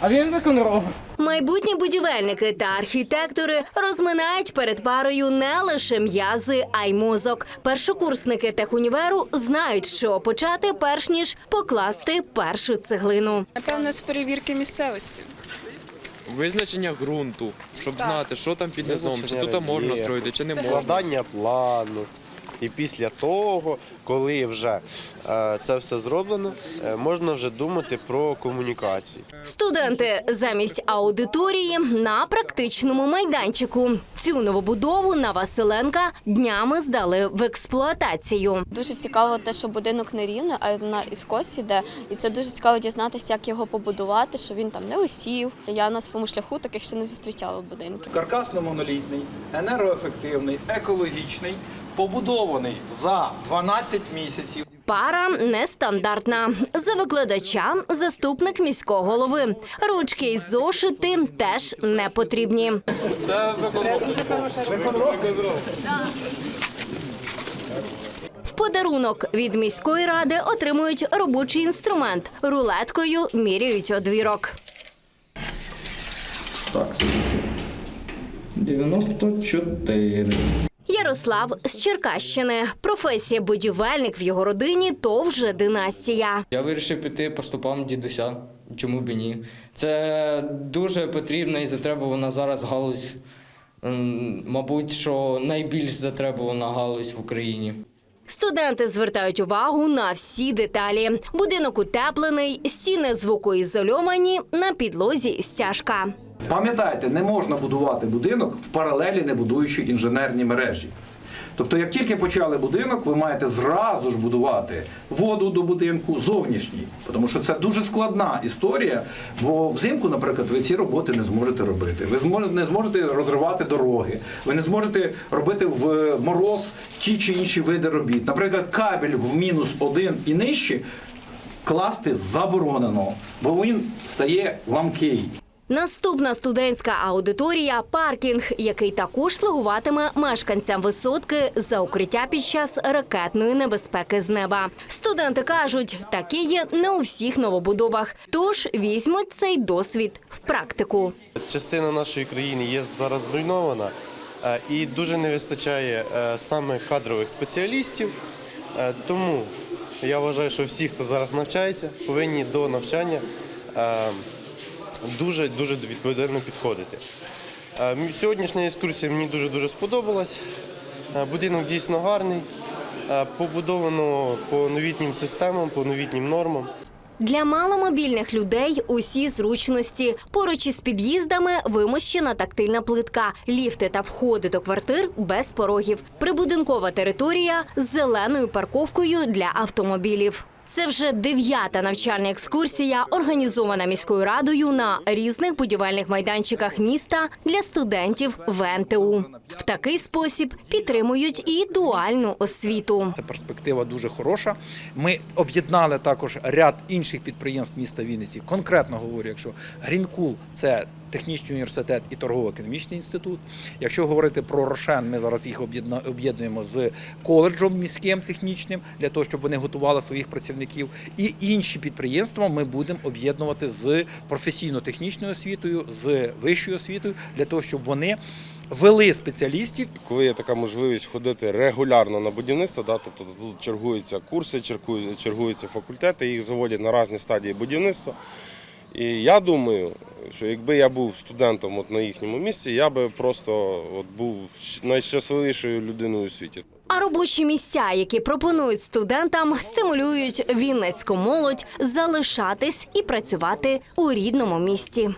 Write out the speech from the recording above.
А він робить. Майбутні будівельники та архітектори розминають перед парою не лише м'язи, а й мозок. Першокурсники техуніверу знають, що почати, перш ніж покласти першу цеглину. Напевно, з перевірки місцевості. Визначення ґрунту, щоб знати, що там під низом, чи тут можна строїти, чи не можна. складання плану. І після того, коли вже е, це все зроблено, е, можна вже думати про комунікації. Студенти замість аудиторії на практичному майданчику. Цю новобудову на Василенка днями здали в експлуатацію. Дуже цікаво те, що будинок не рівний, а на іскос іде. І це дуже цікаво дізнатися, як його побудувати, щоб він там не осів. Я на своєму шляху таких ще не зустрічала будинків. Каркасно-монолітний, енергоефективний, екологічний, побудований за 12 місяців. Пара нестандартна. За викладача заступник міського голови. Ручки й зошити теж не потрібні. В подарунок від міської ради отримують робочий інструмент. Рулеткою міряють одвірок. Так. 94. Ярослав з Черкащини. Професія будівельник в його родині то вже династія. Я вирішив піти по стопам дідуся. Чому б і ні? Це дуже потрібна і затребувана зараз галузь. Мабуть, що найбільш затребувана галузь в Україні. Студенти звертають увагу на всі деталі. Будинок утеплений, стіни звукоізольовані, на підлозі стяжка. Пам'ятайте, не можна будувати будинок в паралелі не будуючи інженерні мережі. Тобто, як тільки почали будинок, ви маєте зразу ж будувати воду до будинку зовнішній, тому що це дуже складна історія. Бо взимку, наприклад, ви ці роботи не зможете робити. Ви не зможете розривати дороги, ви не зможете робити в мороз ті чи інші види робіт. Наприклад, кабель в мінус один і нижче класти заборонено, бо він стає ламкий. Наступна студентська аудиторія паркінг, який також слугуватиме мешканцям висотки за укриття під час ракетної небезпеки з неба. Студенти кажуть, такі є не у всіх новобудовах, тож візьмуть цей досвід в практику. Частина нашої країни є зараз зруйнована е, і дуже не вистачає е, саме кадрових спеціалістів. Е, Тому я вважаю, що всі, хто зараз навчається, повинні до навчання дуже дуже відповідально підходити. Е, Сьогоднішня екскурсія мені дуже дуже сподобалась. Е, Будинок дійсно гарний, е, побудовано по новітнім системам, по новітнім нормам. Для маломобільних людей усі зручності. Поруч із під'їздами вимощена тактильна плитка, ліфти та входи до квартир без порогів. Прибудинкова територія з зеленою парковкою для автомобілів. Це вже дев'ята навчальна екскурсія, організована міською радою на різних будівельних майданчиках міста для студентів ВНТУ. В такий спосіб підтримують і дуальну освіту. Це перспектива дуже хороша. Ми об'єднали також ряд інших підприємств міста Вінниці. Конкретно говорю, якщо Грінкул це технічний університет і торгово-економічний інститут. Якщо говорити про Рошен, ми зараз їх об'єднуємо з коледжем міським технічним для того, щоб вони готували своїх працівників. І інші підприємства ми будемо об'єднувати з професійно-технічною освітою, з вищою освітою для того, щоб вони вели спеціалістів Коли є така можливість ходити регулярно на будівництво, да, тобто тут чергуються курси, чергуються, факультети, їх заводять на різні стадії будівництва. І я думаю, що якби я був студентом от на їхньому місці, я би просто от був найщасливішою людиною у світі. А робочі місця, які пропонують студентам, стимулюють вінницьку молодь залишатись і працювати у рідному місті.